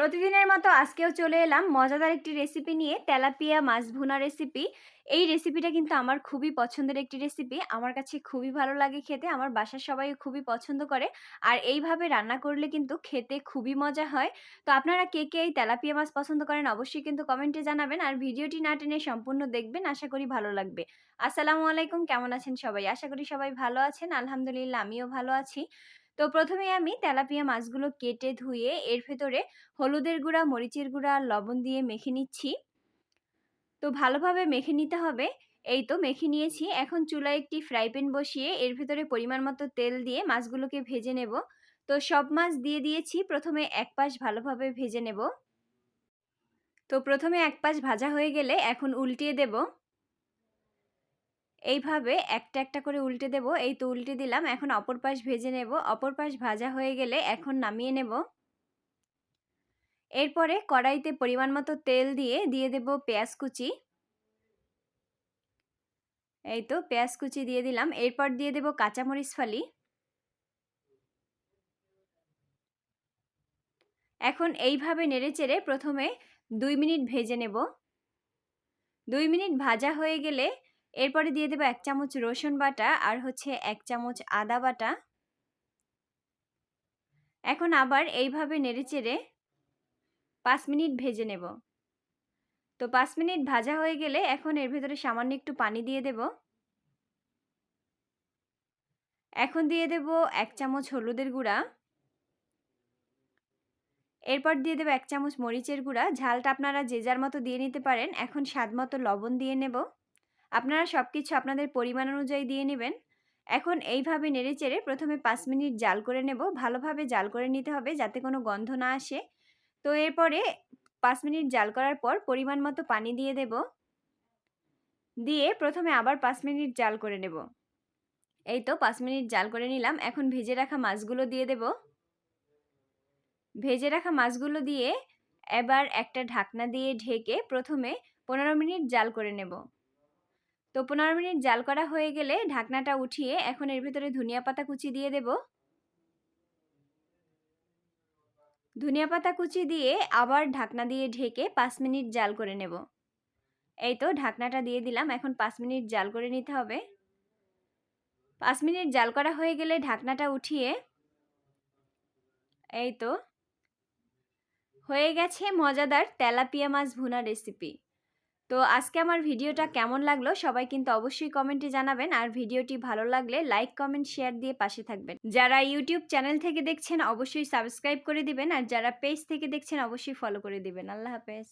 প্রতিদিনের মতো আজকেও চলে এলাম। মজাদার একটি রেসিপি নিয়ে তেলাপিয়া মাছ ভুনা রেসিপি এই রেসিপিটা কিন্তু আমার খুবই পছন্দের একটি রেসিপি আমার কাছে খুবই ভালো লাগে খেতে। আমার বাসার সবাই খুবই পছন্দ করে। আর এইভাবে রান্না করলে কিন্তু খেতে খুবই মজা হয়। তো আপনারা কে কে এই তেলাপিয়া মাছ পছন্দ করেন অবশ্যই কিন্তু কমেন্টে জানাবেন। আর ভিডিওটি না টেনে সম্পূর্ণ দেখবেন। আশা করি ভালো লাগবে। আসসালামু আলাইকুম। কেমন আছেন সবাই? আশা করি সবাই ভালো আছেন। আলহামদুলিল্লাহ, আমিও ভালো আছি। তো প্রথমে আমি তেলাপিয়া মাছগুলো কেটে ধুয়ে এর ভেতরে হলুদের গুঁড়া, মরিচের গুঁড়া লবণ দিয়ে মেখে নিচ্ছি। তো ভালোভাবে মেখে নিতে হবে। এই তো মেখে নিয়েছি। এখন চুলায় একটি ফ্রাই প্যান বসিয়ে এর ভেতরে পরিমাণ মতো তেল দিয়ে মাছগুলোকে ভেজে নেব। তো সব মাছ দিয়ে দিয়েছি। প্রথমে এক পাশ ভালোভাবে ভেজে নেব। তো প্রথমে এক পাশ ভাজা হয়ে গেলে এখন উল্টিয়ে দেব। এইভাবে একটা একটা করে উল্টে দেব। এই তো উল্টে দিলাম, এখন অপর পাশ ভেজে নেব। অপর পাশ ভাজা হয়ে গেলে এখন নামিয়ে নেব। এরপরে কড়াইতে পরিমাণ মতো তেল দিয়ে দিয়ে দেব পেঁয়াজ কুচি। এই তো পেঁয়াজ কুচি দিয়ে দিলাম। এরপর দিয়ে দেব কাঁচামরিচ ফালি। এখন এইভাবে নেড়েচেড়ে প্রথমে দুই মিনিট ভেজে নেব। দুই মিনিট ভাজা হয়ে গেলে এরপরে দিয়ে দেবো এক চামচ রসুন বাটা আর হচ্ছে এক চামচ আদা বাটা। এখন আবার এইভাবে নেড়েচেড়ে পাঁচ মিনিট ভেজে নেব। তো পাঁচ মিনিট ভাজা হয়ে গেলে এখন এর ভেতরে সামান্য একটু পানি দিয়ে দেব। এখন দিয়ে দেব এক চামচ হলুদের গুঁড়া। এরপর দিয়ে দেবো এক চামচ মরিচের গুঁড়া। ঝালটা আপনারা যে যার মতো দিয়ে নিতে পারেন, এখন স্বাদ মতো লবণ দিয়ে নেব। আপনারা সব কিছু আপনাদের পরিমাণ অনুযায়ী দিয়ে নেবেন। এখন এইভাবে নেড়ে চেড়ে প্রথমে পাঁচ মিনিট জাল করে নেব। ভালোভাবে জাল করে নিতে হবে যাতে কোনো গন্ধ না আসে। তো এরপরে পাঁচ মিনিট জাল করার পর পরিমাণ মতো পানি দিয়ে দেব। দিয়ে প্রথমে আবার পাঁচ মিনিট জাল করে নেব। এই তো পাঁচ মিনিট জাল করে নিলাম। এখন ভেজে রাখা মাছগুলো দিয়ে দেব। ভেজে রাখা মাছগুলো দিয়ে এবার একটা ঢাকনা দিয়ে ঢেকে প্রথমে পনেরো মিনিট জাল করে নেব। তো পনেরো মিনিট জাল করা হয়ে গেলে ঢাকনাটা উঠিয়ে এখন এর ভিতরে ধনিয়া পাতা কুচি দিয়ে দেব। ধনিয়া পাতা কুচি দিয়ে আবার ঢাকনা দিয়ে ঢেকে পাঁচ মিনিট জাল করে নেব। এই তো ঢাকনাটা দিয়ে দিলাম, এখন পাঁচ মিনিট জাল করে নিতে হবে। পাঁচ মিনিট জাল করা হয়ে গেলে ঢাকনাটা উঠিয়ে এই তো হয়ে গেছে মজাদার তেলাপিয়া মাছ ভুনা রেসিপি তো আজকে আমার ভিডিওটা কেমন লাগল সবাই কিন্তু অবশ্যই কমেন্টে জানাবেন। আর ভিডিওটি ভালো লাগলে লাইক কমেন্ট শেয়ার দিয়ে পাশে থাকবেন। যারা ইউটিউব চ্যানেল থেকে দেখছেন অবশ্যই সাবস্ক্রাইব করে দিবেন। আর যারা পেজ থেকে দেখছেন অবশ্যই ফলো করে দিবেন। আল্লাহ হাফেজ।